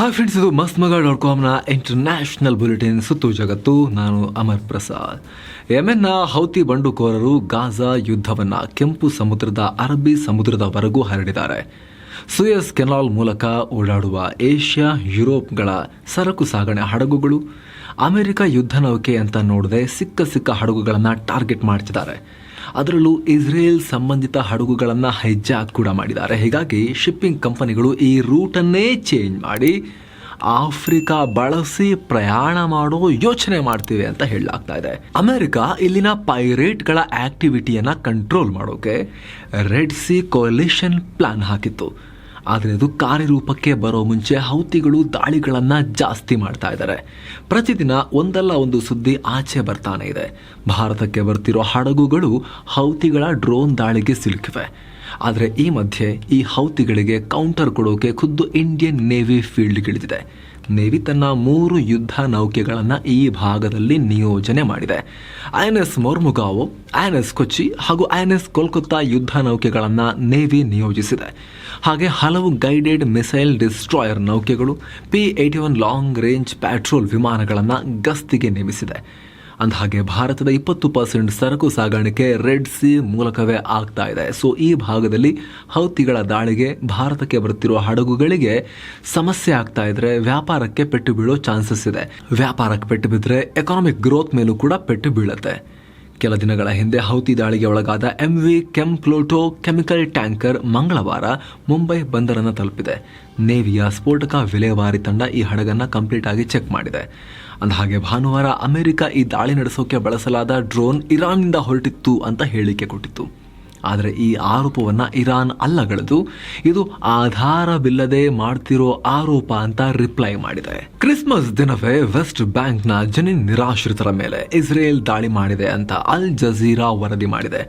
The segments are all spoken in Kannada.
ಹಾಯ್ ಫ್ರೆಂಡ್ಸ್ ಇದು ಮಸ್ತ್ ಮಗ ಡಾಟ್ ಕಾಮ್ನ ಇಂಟರ್ನ್ಯಾಷನಲ್ ಬುಲೆಟಿನ್ ಸುತ್ತು ಜಗತ್ತು. ನಾನು ಅಮರ್ ಪ್ರಸಾದ್. ಯೆಮೆನ್ನ ಹೌತಿ ಬಂಡುಕೋರರು ಗಾಜಾ ಯುದ್ಧವನ್ನ ಕೆಂಪು ಸಮುದ್ರದ ಅರಬ್ಬಿ ಸಮುದ್ರದವರೆಗೂ ಹರಡಿದ್ದಾರೆ. ಸುಯಸ್ ಕೆನಾಲ್ ಮೂಲಕ ಓಡಾಡುವ ಏಷ್ಯಾ, ಯುರೋಪ್ಗಳ ಸರಕು ಸಾಗಣೆ ಹಡಗುಗಳು, ಅಮೆರಿಕ ಯುದ್ಧ ನೌಕೆ ಅಂತ ನೋಡದೆ ಸಿಕ್ಕ ಸಿಕ್ಕ ಹಡಗುಗಳನ್ನು ಟಾರ್ಗೆಟ್ ಮಾಡ್ತಿದ್ದಾರೆ. ಅದರಲ್ಲೂ ಇಸ್ರೇಲ್ ಸಂಬಂಧಿತ ಹಡಗುಗಳನ್ನು ಹೈಜಾಕ್ ಕೂಡ ಮಾಡಿದ್ದಾರೆ. ಹೀಗಾಗಿ ಶಿಪ್ಪಿಂಗ್ ಕಂಪನಿಗಳು ಈ ರೂಟನ್ನೇ ಚೇಂಜ್ ಮಾಡಿ ಆಫ್ರಿಕಾ ಬಳಸಿ ಪ್ರಯಾಣ ಮಾಡೋ ಯೋಚನೆ ಮಾಡ್ತೀವಿ ಅಂತ ಹೇಳಲಾಗ್ತಾ ಇದೆ. ಅಮೆರಿಕ ಇಲ್ಲಿನ ಪೈರೇಟ್ಗಳ ಆಕ್ಟಿವಿಟಿಯನ್ನು ಕಂಟ್ರೋಲ್ ಮಾಡೋಕೆ ರೆಡ್ ಸಿ ಕೊಲಿಷನ್ ಪ್ಲಾನ್ ಹಾಕಿತ್ತು. ಆದರೆ ಅದು ಕಾರ್ಯರೂಪಕ್ಕೆ ಬರೋ ಮುಂಚೆ ಹೌತಿಗಳು ದಾಳಿಗಳನ್ನು ಜಾಸ್ತಿ ಮಾಡ್ತಾ ಇದ್ದಾರೆ. ಪ್ರತಿದಿನ ಒಂದಲ್ಲ ಒಂದು ಸುದ್ದಿ ಆಚೆ ಬರ್ತಾನೆ ಇದೆ. ಭಾರತಕ್ಕೆ ಬರ್ತಿರೋ ಹಡಗುಗಳು ಹೌತಿಗಳ ಡ್ರೋನ್ ದಾಳಿಗೆ ಸಿಲುಕಿವೆ. ಆದರೆ ಈ ಮಧ್ಯೆ ಈ ಹೌತಿಗಳಿಗೆ ಕೌಂಟರ್ ಕೊಡೋಕೆ ಖುದ್ದು ಇಂಡಿಯನ್ ನೇವಿ ಫೀಲ್ಡ್ಗಿಳಿದಿದೆ ನೇವಿ ತನ್ನ ಮೂರು ಯುದ್ಧ ನೌಕೆಗಳನ್ನು ಈ ಭಾಗದಲ್ಲಿ ನಿಯೋಜನೆ ಮಾಡಿದೆ. I N S Mormugao, I S Kochi ಹಾಗೂ ಐ ಎನ್ ಎಸ್ ಕೋಲ್ಕತ್ತಾ ಯುದ್ಧ ನೌಕೆಗಳನ್ನು ನೇವಿ ನಿಯೋಜಿಸಿದೆ. ಹಾಗೆ ಹಲವು guided missile destroyer ನೌಕೆಗಳು, P eight one long range patrol ವಿಮಾನಗಳನ್ನು ಗಸ್ತಿಗೆ ನೇಮಿಸಿದೆ. ಅಂದಹಾಗೆ ಭಾರತದ ಇಪ್ಪತ್ತು ಪರ್ಸೆಂಟ್ ಸರಕು ಸಾಗಾಣಿಕೆ ರೆಡ್ ಸಿ ಮೂಲಕವೇ ಆಗ್ತಾ ಇದೆ. ಸೊ ಈ ಭಾಗದಲ್ಲಿ ಹೌತಿಗಳ ದಾಳಿಗೆ ಭಾರತಕ್ಕೆ ಬರುತ್ತಿರುವ ಹಡಗುಗಳಿಗೆ ಸಮಸ್ಯೆ ಆಗ್ತಾ ಇದ್ರೆ ವ್ಯಾಪಾರಕ್ಕೆ ಪೆಟ್ಟು ಬೀಳೋ ಚಾನ್ಸಸ್ ಇದೆ. ವ್ಯಾಪಾರಕ್ಕೆ ಪೆಟ್ಟು ಬಿದ್ದರೆ ಎಕನಾಮಿಕ್ ಗ್ರೋತ್ ಮೇಲೂ ಕೂಡ ಪೆಟ್ಟು ಬೀಳುತ್ತೆ. ಕೆಲ ದಿನಗಳ ಹಿಂದೆ ಹೌತಿ ದಾಳಿಗೆ ಒಳಗಾದ MV V Chem Pluto chemical tanker ಮಂಗಳವಾರ ಮುಂಬೈ ಬಂದರನ್ನು ತಲುಪಿದೆ. ನೇವಿಯ ಸ್ಫೋಟಕ ವಿಲೇವಾರಿ ತಂಡ ಈ ಹಡಗನ್ನು ಕಂಪ್ಲೀಟ್ ಆಗಿ ಚೆಕ್ ಮಾಡಿದೆ. ಅಂದಹಾಗೆ ಭಾನುವಾರ ಅಮೆರಿಕ ಈ ದಾಳಿ ನಡೆಸೋಕೆ ಬಳಸಲಾದ ಡ್ರೋನ್ ಇರಾನ್ನಿಂದ ಹೊರಟಿತ್ತು ಅಂತ ಹೇಳಿಕೆ ಕೊಟ್ಟಿತ್ತು. ಆದರೆ ಈ ಆರೋಪವನ್ನು ಇರಾನ್ ಅಲ್ಲಗಳೆದು ಇದು ಆಧಾರವಿಲ್ಲದೆ ಮಾಡ್ತಿರೋ ಆರೋಪ ಅಂತ ರಿಪ್ಲೈ ಮಾಡಿದೆ. ಕ್ರಿಸ್ಮಸ್ ದಿನವೇ ವೆಸ್ಟ್ ಬ್ಯಾಂಕ್ನ ಜನಿನ್ ನಿರಾಶ್ರಿತರ ಮೇಲೆ ಇಸ್ರೇಲ್ ದಾಳಿ ಮಾಡಿದೆ ಅಂತ ಅಲ್ ಜಜೀರಾ ವರದಿ ಮಾಡಿದೆ.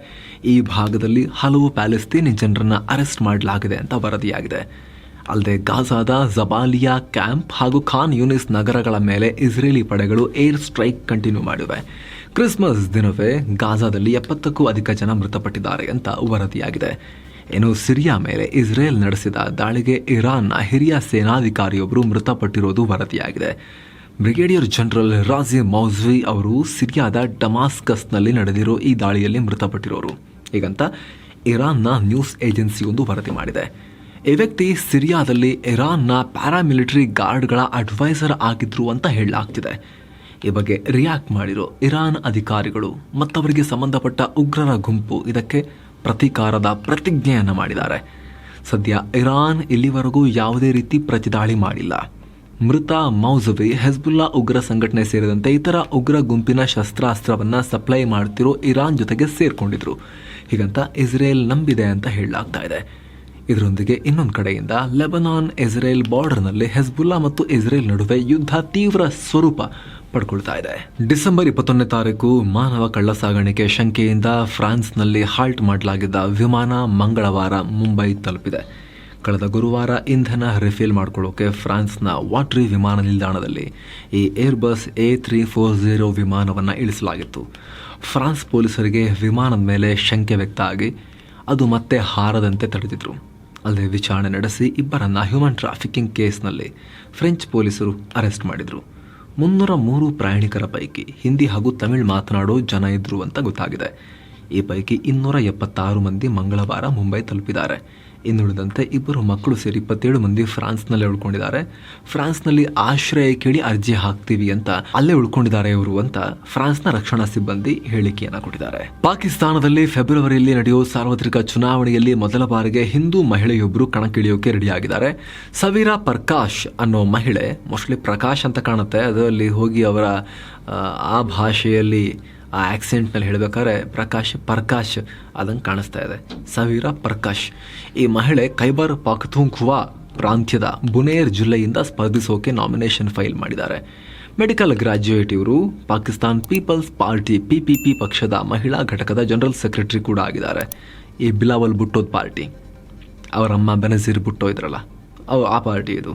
ಈ ಭಾಗದಲ್ಲಿ ಹಲವು ಪ್ಯಾಲೆಸ್ತೀನಿ ಜನರನ್ನ ಅರೆಸ್ಟ್ ಮಾಡಲಾಗಿದೆ ಅಂತ ವರದಿಯಾಗಿದೆ. ಅಲ್ಲದೆ ಗಾಜಾದ ಜಬಾಲಿಯಾ ಕ್ಯಾಂಪ್ ಹಾಗೂ ಖಾನ್ ಯೂನಿಸ್ ನಗರಗಳ ಮೇಲೆ ಇಸ್ರೇಲಿ ಪಡೆಗಳು ಏರ್ ಸ್ಟ್ರೈಕ್ ಕಂಟಿನ್ಯೂ ಮಾಡಿವೆ. ಕ್ರಿಸ್ಮಸ್ ದಿನವೇ ಗಾಜಾದಲ್ಲಿ ಎಪ್ಪತ್ತಕ್ಕೂ ಅಧಿಕ ಜನ ಮೃತಪಟ್ಟಿದ್ದಾರೆ ಅಂತ ವರದಿಯಾಗಿದೆ. ಇನ್ನು ಸಿರಿಯಾ ಮೇಲೆ ಇಸ್ರೇಲ್ ನಡೆಸಿದ ದಾಳಿಗೆ ಇರಾನ್ನ ಹಿರಿಯ ಸೇನಾಧಿಕಾರಿಯೊಬ್ಬರು ಮೃತಪಟ್ಟಿರೋದು ವರದಿಯಾಗಿದೆ. ಬ್ರಿಗೇಡಿಯರ್ ಜನರಲ್ ರಾಜಿ ಮೌಜ್ವಿ ಅವರು ಸಿರಿಯಾದ ಡಮಾಸ್ಕಸ್ನಲ್ಲಿ ನಡೆದಿರೋ ಈ ದಾಳಿಯಲ್ಲಿ ಮೃತಪಟ್ಟಿರೋರು. ಹೀಗಂತ ಇರಾನ್ನ ನ್ಯೂಸ್ ಏಜೆನ್ಸಿಯೊಂದು ವರದಿ ಮಾಡಿದೆ. ಈ ವ್ಯಕ್ತಿ ಸಿರಿಯಾದಲ್ಲಿ ಇರಾನ್ನ ಪ್ಯಾರಾಮಿಲಿಟರಿ ಗಾರ್ಡ್ಗಳ ಅಡ್ವೈಸರ್ ಆಗಿದ್ರು ಅಂತ ಹೇಳಲಾಗ್ತಿದೆ. ಈ ಬಗ್ಗೆ ರಿಯಾಕ್ಟ್ ಮಾಡಿರೋ ಇರಾನ್ ಅಧಿಕಾರಿಗಳು ಮತ್ತವರಿಗೆ ಸಂಬಂಧಪಟ್ಟ ಉಗ್ರರ ಗುಂಪು ಇದಕ್ಕೆ ಪ್ರತೀಕಾರದ ಪ್ರತಿಜ್ಞೆಯನ್ನು ಮಾಡಿದ್ದಾರೆ. ಸದ್ಯ ಇರಾನ್ ಇಲ್ಲಿವರೆಗೂ ಯಾವುದೇ ರೀತಿ ಪ್ರತಿದಾಳಿ ಮಾಡಿಲ್ಲ. ಮೃತ ಮೌಜವಿ ಹೆಜ್ಬುಲ್ಲಾ ಉಗ್ರ ಸಂಘಟನೆ ಸೇರಿದಂತೆ ಇತರ ಉಗ್ರ ಗುಂಪಿನ ಶಸ್ತ್ರಾಸ್ತ್ರವನ್ನು ಸಪ್ಲೈ ಮಾಡ್ತಿರೋ ಇರಾನ್ ಜೊತೆಗೆ ಸೇರಿಕೊಂಡಿದ್ರು. ಹೀಗಂತ ಇಸ್ರೇಲ್ ನಂಬಿದೆ ಅಂತ ಹೇಳಲಾಗ್ತಾ ಇದೆ. ಇದರೊಂದಿಗೆ ಇನ್ನೊಂದು ಕಡೆಯಿಂದ ಲೆಬನಾನ್ ಇಸ್ರೇಲ್ ಬಾರ್ಡರ್ನಲ್ಲಿ ಹೆಜ್ಬುಲ್ಲಾ ಮತ್ತು ಇಸ್ರೇಲ್ ನಡುವೆ ಯುದ್ಧ ತೀವ್ರ ಸ್ವರೂಪ ಪಡ್ಕೊಳ್ತಾ ಇದೆ. ಡಿಸೆಂಬರ್ ಇಪ್ಪತ್ತೊಂದನೇ ತಾರೀಕು ಮಾನವ ಕಳ್ಳ ಸಾಗಾಣಿಕೆ ಶಂಕೆಯಿಂದ ಫ್ರಾನ್ಸ್ನಲ್ಲಿ ಹಾಲ್ಟ್ ಮಾಡಲಾಗಿದ್ದ ವಿಮಾನ ಮಂಗಳವಾರ ಮುಂಬೈ ತಲುಪಿದೆ. ಕಳೆದ ಗುರುವಾರ ಇಂಧನ ರಿಫಿಲ್ ಮಾಡಿಕೊಳ್ಳೋಕೆ ಫ್ರಾನ್ಸ್ನ ವಾಟ್ರಿ ವಿಮಾನ ನಿಲ್ದಾಣದಲ್ಲಿ ಈ Airbus A three four zero ವಿಮಾನವನ್ನು ಇಳಿಸಲಾಗಿತ್ತು. ಫ್ರಾನ್ಸ್ ಪೊಲೀಸರಿಗೆ ವಿಮಾನದ ಮೇಲೆ ಶಂಕೆ ವ್ಯಕ್ತ ಆಗಿ ಅದು ಮತ್ತೆ ಹಾರದಂತೆ ತಡೆದಿದ್ರು. ಅಲ್ಲದೆ ವಿಚಾರಣೆ ನಡೆಸಿ ಇಬ್ಬರನ್ನ ಹ್ಯೂಮನ್ ಟ್ರಾಫಿಕಿಂಗ್ ಕೇಸ್ನಲ್ಲಿ ಫ್ರೆಂಚ್ ಪೊಲೀಸರು ಅರೆಸ್ಟ್ ಮಾಡಿದರು. ಮುನ್ನೂರ ಮೂರು ಪ್ರಯಾಣಿಕರ ಪೈಕಿ ಹಿಂದಿ ಹಾಗೂ ತಮಿಳು ಮಾತನಾಡೋ ಜನ ಇದ್ರು ಅಂತ ಗೊತ್ತಾಗಿದೆ. ಈ ಪೈಕಿ ಇನ್ನೂರ ಎಪ್ಪತ್ತಾರು ಮಂದಿ ಮಂಗಳವಾರ ಮುಂಬೈ ತಲುಪಿದ್ದಾರೆ. ಇನ್ನುಳಿದಂತೆ ಇಬ್ಬರು ಮಕ್ಕಳು ಸೇರಿ ಇಪ್ಪತ್ತೇಳು ಮಂದಿ ಫ್ರಾನ್ಸ್ನಲ್ಲಿ ಉಳ್ಕೊಂಡಿದ್ದಾರೆ. ಫ್ರಾನ್ಸ್ನಲ್ಲಿ ಆಶ್ರಯ ಕೇಳಿ ಅರ್ಜಿ ಹಾಕ್ತೀವಿ ಅಂತ ಅಲ್ಲೇ ಉಳ್ಕೊಂಡಿದ್ದಾರೆ ಇವರು ಅಂತ ಫ್ರಾನ್ಸ್ನ ರಕ್ಷಣಾ ಸಿಬ್ಬಂದಿ ಹೇಳಿಕೆಯನ್ನು ಕೊಟ್ಟಿದ್ದಾರೆ. ಪಾಕಿಸ್ತಾನದಲ್ಲಿ ಫೆಬ್ರವರಿಯಲ್ಲಿ ನಡೆಯುವ ಸಾರ್ವತ್ರಿಕ ಚುನಾವಣೆಯಲ್ಲಿ ಮೊದಲ ಬಾರಿಗೆ ಹಿಂದೂ ಮಹಿಳೆಯೊಬ್ಬರು ಕಣಕ್ಕಿಳಿಯೋಕೆ ರೆಡಿಯಾಗಿದ್ದಾರೆ. ಸವೀರಾ ಪ್ರಕಾಶ್ ಅನ್ನೋ ಮಹಿಳೆ ಮೋಸ್ಟ್ಲಿ ಪ್ರಕಾಶ್ ಅಂತ ಕಾಣುತ್ತೆ. ಅದರಲ್ಲಿ ಹೋಗಿ ಅವರ ಆ, ಆ ಭಾಷೆಯಲ್ಲಿ ಆ ಆ್ಯಕ್ಸೆಂಟ್ನಲ್ಲಿ ಹೇಳಬೇಕಾದ್ರೆ ಪ್ರಕಾಶ್, ಪರ್ಕಾಶ್ ಅದಂಗೆ ಕಾಣಿಸ್ತಾ ಇದೆ. ಸವೀರ, ಪ್ರಕಾಶ್. ಈ ಮಹಿಳೆ ಕೈಬರ್ ಪಾಕ್ತುಂಖುವಾ ಪ್ರಾಂತ್ಯದ ಬುನೇರ್ ಜಿಲ್ಲೆಯಿಂದ ಸ್ಪರ್ಧಿಸೋಕೆ ನಾಮಿನೇಷನ್ ಫೈಲ್ ಮಾಡಿದ್ದಾರೆ. ಮೆಡಿಕಲ್ ಗ್ರಾಜ್ಯುಯೇಟ್ ಇವರು Pakistan Peoples Party P P P ಪಕ್ಷದ ಮಹಿಳಾ ಘಟಕದ ಜನರಲ್ ಸೆಕ್ರೆಟರಿ ಕೂಡ ಆಗಿದ್ದಾರೆ. ಈ ಬಿಲಾವಲ್ ಬುಟ್ಟೋದ್ ಪಾರ್ಟಿ. ಅವರಮ್ಮ ಬೆನಜೀರ್ ಬುಟ್ಟೋ ಇದ್ರಲ್ಲ, ಅವು ಆ ಪಾರ್ಟಿ ಇದು.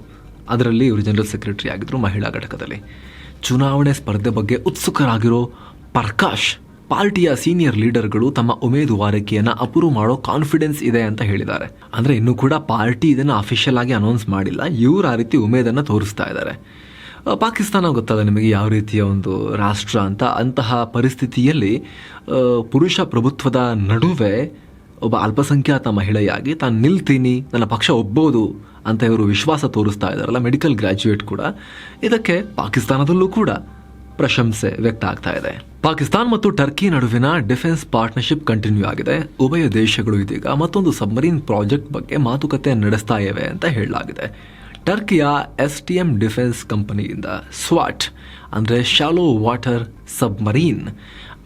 ಅದರಲ್ಲಿ ಇವರು ಜನರಲ್ ಸೆಕ್ರೆಟರಿ ಆಗಿದ್ರು ಮಹಿಳಾ ಘಟಕದಲ್ಲಿ. ಚುನಾವಣೆ ಸ್ಪರ್ಧೆ ಬಗ್ಗೆ ಉತ್ಸುಕರಾಗಿರೋ ಪ್ರಕಾಶ್, ಪಾರ್ಟಿಯ ಸೀನಿಯರ್ ಲೀಡರ್ಗಳು ತಮ್ಮ ಉಮೇದುವಾರಿಕೆಯನ್ನು ಅಪ್ರೂವ್ ಮಾಡೋ ಕಾನ್ಫಿಡೆನ್ಸ್ ಇದೆ ಅಂತ ಹೇಳಿದ್ದಾರೆ. ಅಂದರೆ ಇನ್ನೂ ಕೂಡ ಪಾರ್ಟಿ ಇದನ್ನು ಅಫಿಷಿಯಲ್ ಆಗಿ ಅನೌನ್ಸ್ ಮಾಡಿಲ್ಲ, ಇವರು ಆ ರೀತಿ ಉಮೇದನ್ನು ತೋರಿಸ್ತಾ ಇದ್ದಾರೆ. ಪಾಕಿಸ್ತಾನ ಗೊತ್ತಲ್ಲ ನಿಮಗೆ ಯಾವ ರೀತಿಯ ಒಂದು ರಾಷ್ಟ್ರ ಅಂತ? ಅಂತಹ ಪರಿಸ್ಥಿತಿಯಲ್ಲಿ ಪುರುಷ ಪ್ರಭುತ್ವದ ನಡುವೆ ಒಬ್ಬ ಅಲ್ಪಸಂಖ್ಯಾತ ಮಹಿಳೆಯಾಗಿ ತಾನು ನಿಲ್ತೀನಿ, ನನ್ನ ಪಕ್ಷ ಒಬ್ಬೋದು ಅಂತ ಇವರು ವಿಶ್ವಾಸ ತೋರಿಸ್ತಾ ಇದ್ದಾರಲ್ಲ, ಮೆಡಿಕಲ್ ಗ್ರ್ಯಾಜುಯೇಟ್ ಕೂಡ. ಇದಕ್ಕೆ ಪಾಕಿಸ್ತಾನದಲ್ಲೂ ಕೂಡ ಪ್ರಶಂಸೆ ವ್ಯಕ್ತ ಆಗ್ತಾ ಇದೆ. ಪಾಕಿಸ್ತಾನ್ ಮತ್ತು ಟರ್ಕಿ ನಡುವಿನ ಡಿಫೆನ್ಸ್ ಪಾರ್ಟ್ನರ್ಶಿಪ್ ಕಂಟಿನ್ಯೂ ಆಗಿದೆ. ಉಭಯ ದೇಶಗಳು ಇದೀಗ ಮತ್ತೊಂದು ಸಬ್ಮರೀನ್ ಪ್ರಾಜೆಕ್ಟ್ ಬಗ್ಗೆ ಮಾತುಕತೆ ನಡೆಸ್ತಾ ಇವೆ ಅಂತ ಹೇಳಲಾಗಿದೆ. ಟರ್ಕಿಯ ಎಸ್ ಟಿ ಎಂ ಡಿಫೆನ್ಸ್ ಕಂಪನಿಯಿಂದ ಸ್ವಾಟ್, ಅಂದರೆ ಶಾಲೋ ವಾಟರ್ ಸಬ್ಮರೀನ್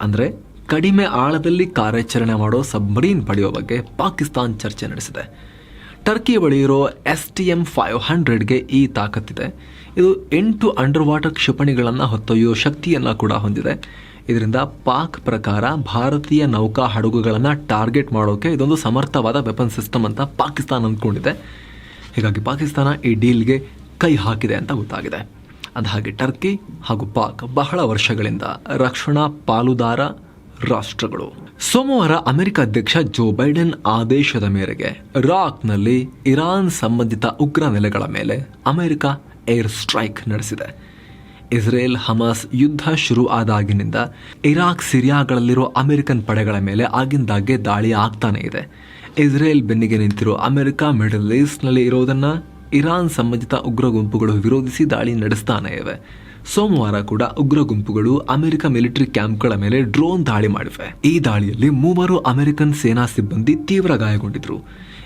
ಅಂದರೆ ಕಡಿಮೆ ಆಳದಲ್ಲಿ ಕಾರ್ಯಾಚರಣೆ ಮಾಡೋ ಸಬ್ಮರೀನ್ ಪಡೆಯೋ ಬಗ್ಗೆ ಪಾಕಿಸ್ತಾನ್ ಚರ್ಚೆ ನಡೆಸಿದೆ. ಟರ್ಕಿ ಬಳಿ ಇರೋ ಎಸ್ ಟಿ ಎಂ ಫೈವ್ ಹಂಡ್ರೆಡ್ಗೆ ಈ ತಾಕತ್ತಿದೆ. ಇದು ಎಂಟು ಅಂಡರ್ ವಾಟರ್ ಕ್ಷಿಪಣಿಗಳನ್ನು ಹೊತ್ತೊಯ್ಯುವ ಶಕ್ತಿಯನ್ನು ಕೂಡ ಹೊಂದಿದೆ. ಇದರಿಂದ ಪಾಕ್ ಪ್ರಕಾರ ಭಾರತೀಯ ನೌಕಾ ಹಡಗುಗಳನ್ನು ಟಾರ್ಗೆಟ್ ಮಾಡೋಕ್ಕೆ ಇದೊಂದು ಸಮರ್ಥವಾದ ವೆಪನ್ ಸಿಸ್ಟಮ್ ಅಂತ ಪಾಕಿಸ್ತಾನ ಅಂದ್ಕೊಂಡಿದೆ. ಹೀಗಾಗಿ ಪಾಕಿಸ್ತಾನ ಈ ಡೀಲ್ಗೆ ಕೈ ಹಾಕಿದೆ ಅಂತ ಗೊತ್ತಾಗಿದೆ. ಅದಾಗಿ ಟರ್ಕಿ ಹಾಗೂ ಪಾಕ್ ಬಹಳ ವರ್ಷಗಳಿಂದ ರಕ್ಷಣಾ ಪಾಲುದಾರ ರಾಷ್ಟ್ರಗಳು. ಸೋಮವಾರ ಅಮೆರಿಕ ಅಧ್ಯಕ್ಷ ಜೋ ಬೈಡೆನ್ ಆದೇಶದ ಮೇರೆಗೆ ರಾಕ್ನಲ್ಲಿ ಇರಾನ್ ಸಂಬಂಧಿತ ಉಗ್ರ ನೆಲೆಗಳ ಮೇಲೆ ಅಮೆರಿಕ ಏರ್ ಸ್ಟ್ರೈಕ್ ನಡೆಸಿದೆ. ಇಸ್ರೇಲ್ ಹಮಾಸ್ ಯುದ್ಧ ಶುರು ಆದಾಗಿನಿಂದ ಇರಾಕ್ ಸಿರಿಯಾಗಳಲ್ಲಿರೋ ಅಮೆರಿಕನ್ ಪಡೆಗಳ ಮೇಲೆ ಆಗಿಂದಾಗ್ಗೆ ದಾಳಿ ಆಗ್ತಾನೆ ಇದೆ. ಇಸ್ರೇಲ್ ಬೆನ್ನಿಗೆ ನಿಂತಿರೋ ಅಮೆರಿಕ, ಮಿಡಲ್ ಈಸ್ಟ್ನಲ್ಲಿ ಇರೋದನ್ನು ಇರಾನ್ ಸಂಬಂಧಿತ ಉಗ್ರ ಗುಂಪುಗಳು ವಿರೋಧಿಸಿ ದಾಳಿ ನಡೆಸ್ತಾನೆ ಇವೆ. ಸೋಮವಾರ ಕೂಡ ಉಗ್ರ ಗುಂಪುಗಳು ಅಮೆರಿಕ ಮಿಲಿಟರಿ ಕ್ಯಾಂಪ್ಗಳ ಮೇಲೆ ಡ್ರೋನ್ ದಾಳಿ ಮಾಡಿವೆ. ಈ ದಾಳಿಯಲ್ಲಿ ಮೂವರು ಅಮೆರಿಕನ್ ಸೇನಾ ಸಿಬ್ಬಂದಿ ತೀವ್ರ ಗಾಯಗೊಂಡಿದ್ರು.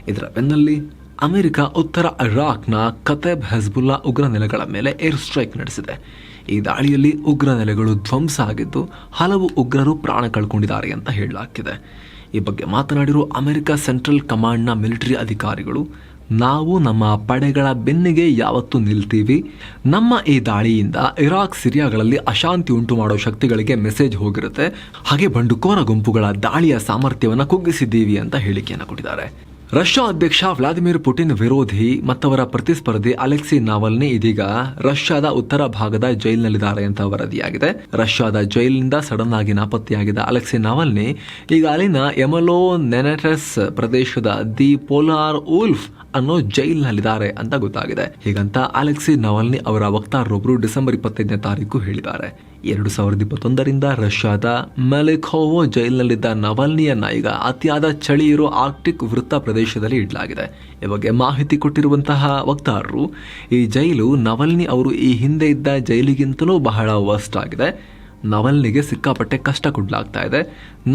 ಇದರ ಬೆನ್ನಲ್ಲಿ ಅಮೆರಿಕ, ಉತ್ತರ ಇರಾಕ್ನ ಕತೆಬ್ ಹೆಜ್ಬುಲ್ಲಾ ಉಗ್ರ ನೆಲೆಗಳ ಮೇಲೆ ಏರ್ ಸ್ಟ್ರೈಕ್ ನಡೆಸಿದೆ. ಈ ದಾಳಿಯಲ್ಲಿ ಉಗ್ರ ನೆಲೆಗಳು ಧ್ವಂಸ ಆಗಿದ್ದು, ಹಲವು ಉಗ್ರರು ಪ್ರಾಣ ಕಳ್ಕೊಂಡಿದ್ದಾರೆ ಅಂತ ಹೇಳಲಾಗ್ತಿದೆ. ಈ ಬಗ್ಗೆ ಮಾತನಾಡಿರೋ ಅಮೆರಿಕ ಸೆಂಟ್ರಲ್ ಕಮಾಂಡ್ನ ಮಿಲಿಟರಿ ಅಧಿಕಾರಿಗಳು, ನಾವು ನಮ್ಮ ಪಡೆಗಳ ಬೆನ್ನಿಗೆ ಯಾವತ್ತೂ ನಿಲ್ತೀವಿ. ನಮ್ಮ ಈ ದಾಳಿಯಿಂದ ಇರಾಕ್, ಸಿರಿಯಾಗಳಲ್ಲಿ ಅಶಾಂತಿ ಉಂಟು ಮಾಡೋ ಶಕ್ತಿಗಳಿಗೆ ಮೆಸೇಜ್ ಹೋಗಿರುತ್ತೆ. ಹಾಗೆ ಬಂಡುಕೋರ ಗುಂಪುಗಳ ದಾಳಿಯ ಸಾಮರ್ಥ್ಯವನ್ನು ಕುಗ್ಗಿಸಿದ್ದೀವಿ ಅಂತ ಹೇಳಿಕೆಯನ್ನು ಕೊಟ್ಟಿದ್ದಾರೆ. ರಷ್ಯಾ ಅಧ್ಯಕ್ಷ ವ್ಲಾದಿಮಿರ್ ಪುಟಿನ್ ವಿರೋಧಿ ಮತ್ತವರ ಪ್ರತಿಸ್ಪರ್ಧಿ ಅಲೆಕ್ಸಿ ನಾವಲ್ನಿ ಇದೀಗ ರಷ್ಯಾದ ಉತ್ತರ ಭಾಗದ ಜೈಲಿನಲ್ಲಿದ್ದಾರೆ ಅಂತ ವರದಿಯಾಗಿದೆ. ರಷ್ಯಾದ ಜೈಲಿನಿಂದ ಸಡನ್ ಆಗಿ ನಾಪತ್ತೆಯಾಗಿದ್ದ ಅಲೆಕ್ಸಿ ನಾವಲ್ನಿ ಈಗ ಅಲ್ಲಿನ ಎಮಲೋ ನೆನೆಟಸ್ ಪ್ರದೇಶದ ದಿ ಪೋಲಾರ್ ಉಲ್ಫ್ ಅನ್ನೋ ಜೈಲಿನಲ್ಲಿದ್ದಾರೆ ಅಂತ ಗೊತ್ತಾಗಿದೆ. ಹೀಗಂತ ಅಲೆಕ್ಸಿ ನವಲ್ನಿ ಅವರ ವಕ್ತಾರರೊಬ್ಬರು ಡಿಸೆಂಬರ್ ಇಪ್ಪತ್ತೈದನೇ ತಾರೀಕು ಹೇಳಿದ್ದಾರೆ. ಎರಡು ಸಾವಿರದ ಇಪ್ಪತ್ತೊಂದರಿಂದ ರಷ್ಯಾದ ಮೆಲೆಖೋವೋ ಜೈಲಿನಲ್ಲಿದ್ದ ನವಲ್ನಿಯನ್ನ ಈಗ ಅತಿಯಾದ ಚಳಿ ಇರೋ ಆರ್ಕ್ಟಿಕ್ ವೃತ್ತ ಪ್ರದೇಶದಲ್ಲಿ ಇಡಲಾಗಿದೆ. ಈ ಬಗ್ಗೆ ಮಾಹಿತಿ ಕೊಟ್ಟಿರುವಂತಹ ವಕ್ತಾರರು, ಈ ಜೈಲು ನವಲ್ನಿ ಅವರು ಈ ಹಿಂದೆ ಇದ್ದ ಜೈಲಿಗಿಂತಲೂ ಬಹಳ ವರ್ಸ್ಟ್ ಆಗಿದೆ. ನವಲ್ನಿಗೆ ಸಿಕ್ಕಾಪಟ್ಟೆ ಕಷ್ಟ ಕೊಡ್ಲಾಗ್ತಾ ಇದೆ.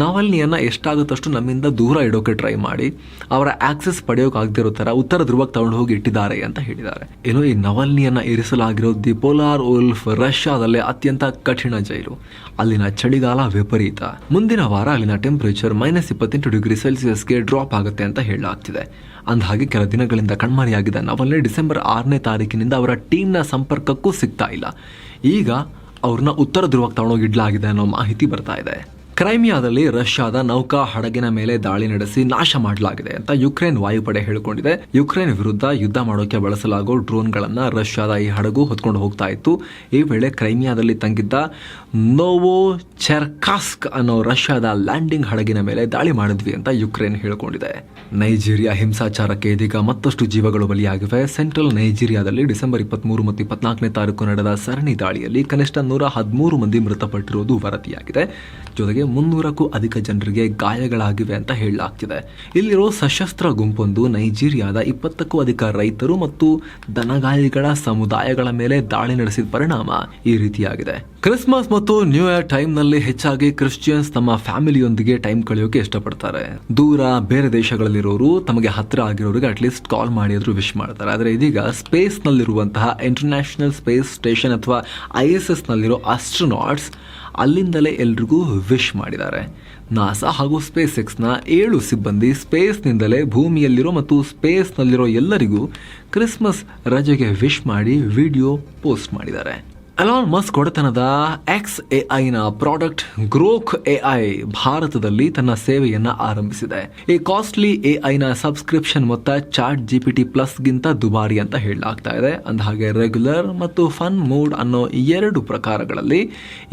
ನವಲ್ನಿಯನ್ನು ಎಷ್ಟಾಗುತ್ತಷ್ಟು ನಮ್ಮಿಂದ ದೂರ ಇಡೋಕೆ ಟ್ರೈ ಮಾಡಿ, ಅವರ ಆಕ್ಸೆಸ್ ಪಡೆಯೋಕಾಗದಿರೋ ಥರ ಉತ್ತರ ಧ್ರುವಕ್ಕೆ ತಗೊಂಡು ಹೋಗಿ ಇಟ್ಟಿದ್ದಾರೆ ಅಂತ ಹೇಳಿದ್ದಾರೆ. ಏನೋ ಈ ನವಲ್ನಿಯನ್ನು ಇರಿಸಲಾಗಿರೋ ದಿ ಪೋಲಾರ್ ಉಲ್ಫ್ ರಷ್ಯಾದಲ್ಲೇ ಅತ್ಯಂತ ಕಠಿಣ ಜೈಲು. ಅಲ್ಲಿನ ಚಳಿಗಾಲ ವಿಪರೀತ. ಮುಂದಿನ ವಾರ ಅಲ್ಲಿನ ಟೆಂಪರೇಚರ್ ಮೈನಸ್ ಇಪ್ಪತ್ತೆಂಟು ಡಿಗ್ರಿ ಸೆಲ್ಸಿಯಸ್ಗೆ ಡ್ರಾಪ್ ಆಗುತ್ತೆ ಅಂತ ಹೇಳಲಾಗ್ತಿದೆ. ಅಂದಹಾಗೆ ಕೆಲ ದಿನಗಳಿಂದ ಕಣ್ಮರೆಯಾಗಿದ್ದ ನವಲ್ನಿ ಡಿಸೆಂಬರ್ ಆರನೇ ತಾರೀಕಿನಿಂದ ಅವರ ಟೀಮ್ನ ಸಂಪರ್ಕಕ್ಕೂ ಸಿಗ್ತಾ ಇಲ್ಲ. ಈಗ ಅವ್ರನ್ನ ಉತ್ತರ ಧ್ರುವಕ್ಕೆ ತಗೊಂಡೋಗಿ ಇಡ್ಲಾಗಿದೆ ಅನ್ನೋ ಮಾಹಿತಿ ಬರ್ತಾ ಇದೆ. ಕ್ರೈಮಿಯಾದಲ್ಲಿ ರಷ್ಯಾದ ನೌಕಾ ಹಡಗಿನ ಮೇಲೆ ದಾಳಿ ನಡೆಸಿ ನಾಶ ಮಾಡಲಾಗಿದೆ ಅಂತ ಯುಕ್ರೇನ್ ವಾಯುಪಡೆ ಹೇಳಿಕೊಂಡಿದೆ. ಯುಕ್ರೇನ್ ವಿರುದ್ಧ ಯುದ್ಧ ಮಾಡೋಕೆ ಬಳಸಲಾಗೋ ಡ್ರೋನ್ಗಳನ್ನ ರಷ್ಯಾದ ಈ ಹಡಗು ಹೊತ್ಕೊಂಡು ಹೋಗ್ತಾ ಇತ್ತು. ಈ ವೇಳೆ ಕ್ರೈಮಿಯಾದಲ್ಲಿ ತಂಗಿದ್ದ ನೋವೋ ಚೆರ್ಕಾಸ್ಕ್ ಅನ್ನೋ ರಷ್ಯಾದ ಲ್ಯಾಂಡಿಂಗ್ ಹಡಗಿನ ಮೇಲೆ ದಾಳಿ ಮಾಡಿದ್ವಿ ಅಂತ ಯುಕ್ರೇನ್ ಹೇಳಿಕೊಂಡಿದೆ. ನೈಜೀರಿಯಾ ಹಿಂಸಾಚಾರಕ್ಕೆ ಇದೀಗ ಮತ್ತಷ್ಟು ಜೀವಗಳು ಬಲಿಯಾಗಿವೆ. ಸೆಂಟ್ರಲ್ ನೈಜೀರಿಯಾದಲ್ಲಿ ಡಿಸೆಂಬರ್ ಇಪ್ಪತ್ಮೂರು ಮತ್ತು ಇಪ್ಪತ್ನಾಲ್ಕನೇ ತಾರೀಕು ನಡೆದ ಸರಣಿ ದಾಳಿಯಲ್ಲಿ ಕನಿಷ್ಠ ನೂರ ಹದಿಮೂರು ಮಂದಿ ಮೃತಪಟ್ಟಿರುವುದು ವರದಿಯಾಗಿದೆ. ಜೊತೆಗೆ ಮುನ್ನೂರಕ್ಕೂ ಅಧಿಕ ಜನರಿಗೆ ಗಾಯಗಳಾಗಿವೆ ಅಂತ ಹೇಳಲಾಗ್ತಿದೆ. ಇಲ್ಲಿರೋ ಸಶಸ್ತ್ರ ಗುಂಪೊಂದು ನೈಜೀರಿಯಾದ ಇಪ್ಪತ್ತಕ್ಕೂ ಅಧಿಕ ರೈತರು ಮತ್ತು ದನಗಾಯಿಗಳ ಸಮುದಾಯಗಳ ಮೇಲೆ ದಾಳಿ ನಡೆಸಿದ ಪರಿಣಾಮ ಈ ರೀತಿಯಾಗಿದೆ. ಕ್ರಿಸ್ಮಸ್ ಮತ್ತು ನ್ಯೂ ಇಯರ್ ಟೈಮ್ನಲ್ಲಿ ಹೆಚ್ಚಾಗಿ ಕ್ರಿಶ್ಚಿಯನ್ಸ್ ತಮ್ಮ ಫ್ಯಾಮಿಲಿಯೊಂದಿಗೆ ಟೈಮ್ ಕಳೆಯೋಕೆ ಇಷ್ಟಪಡ್ತಾರೆ. ದೂರ ಬೇರೆ ದೇಶಗಳಲ್ಲಿರೋರು ತಮಗೆ ಹತ್ತಿರ ಆಗಿರೋರಿಗೆ ಅಟ್ಲೀಸ್ಟ್ ಕಾಲ್ ಮಾಡಿ ವಿಶ್ ಮಾಡ್ತಾರೆ. ಆದರೆ ಇದೀಗ ಸ್ಪೇಸ್ ನಲ್ಲಿರುವಂತಹ ಇಂಟರ್ನ್ಯಾಷನಲ್ ಸ್ಪೇಸ್ ಸ್ಟೇಷನ್ ಅಥವಾ ಐ ಎಸ್ ಎಸ್ ನಲ್ಲಿರೋ ಅಸ್ಟ್ರೋನಾಟ್ಸ್ ಅಲ್ಲಿಂದಲೇ ಎಲ್ರಿಗೂ ವಿಶ್ ಮಾಡಿದ್ದಾರೆ. ನಾಸಾ ಹಾಗೂ ಸ್ಪೇಸ್ ಎಕ್ಸ್ನ ಏಳು ಸಿಬ್ಬಂದಿ ಸ್ಪೇಸ್ನಿಂದಲೇ ಭೂಮಿಯಲ್ಲಿರೋ ಮತ್ತು ಸ್ಪೇಸ್ನಲ್ಲಿರೋ ಎಲ್ಲರಿಗೂ ಕ್ರಿಸ್ಮಸ್ ರಜೆಗೆ ವಿಶ್ ಮಾಡಿ ವಿಡಿಯೋ ಪೋಸ್ಟ್ ಮಾಡಿದ್ದಾರೆ. ಅಲಾನ್ ಮಸ್ಕ್ ಒಡೆತನದ ಎಕ್ಸ್ ಎ ಐನ ಪ್ರಾಡಕ್ಟ್ ಗ್ರೋಕ್ ಎಐ ಭಾರತದಲ್ಲಿ ತನ್ನ ಸೇವೆಯನ್ನ ಆರಂಭಿಸಿದೆ. ಈ ಕಾಸ್ಟ್ಲಿ ಎ ಐನ ಸಬ್ಸ್ಕ್ರಿಪ್ಷನ್ ಮೊತ್ತ ಚಾಟ್ ಜಿಪಿಟಿ ಪ್ಲಸ್ ಗಿಂತ ದುಬಾರಿ ಅಂತ ಹೇಳಲಾಗ್ತಾ ಇದೆ. ಅಂದಹಾಗೆ ರೆಗ್ಯುಲರ್ ಮತ್ತು ಫನ್ ಮೂಡ್ ಅನ್ನೋ ಎರಡು ಪ್ರಕಾರಗಳಲ್ಲಿ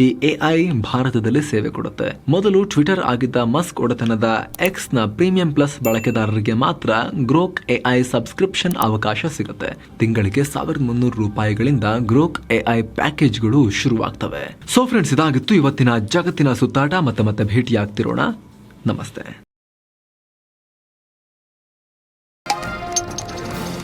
ಈ ಎಐ ಭಾರತದಲ್ಲಿ ಸೇವೆ ಕೊಡುತ್ತೆ. ಮೊದಲು ಟ್ವಿಟರ್ ಆಗಿದ್ದ ಮಸ್ಕ್ ಒಡೆತನದ ಎಕ್ಸ್ನ ಪ್ರೀಮಿಯಂ ಪ್ಲಸ್ ಬಳಕೆದಾರರಿಗೆ ಮಾತ್ರ ಗ್ರೋಕ್ ಎಐ ಸಬ್ಸ್ಕ್ರಿಪ್ಷನ್ ಅವಕಾಶ ಸಿಗುತ್ತೆ. ತಿಂಗಳಿಗೆ ಸಾವಿರದ ಮುನ್ನೂರು ರೂಪಾಯಿಗಳಿಂದ ಗ್ರೋಕ್ ಎಐ ಪ್ಯಾಕೇಜ್ಗಳು ಶುರುವಾಗ್ತವೆ. ಸೊ ಫ್ರೆಂಡ್ಸ್ ಇದಾಗಿತ್ತು ಇವತ್ತಿನ ಜಗತ್ತಿನ ಸುತ್ತಾಟ. ಮತ್ತೆ ಮತ್ತೆ ಭೇಟಿಯಾಗ್ತಿರೋಣ. ನಮಸ್ತೆ.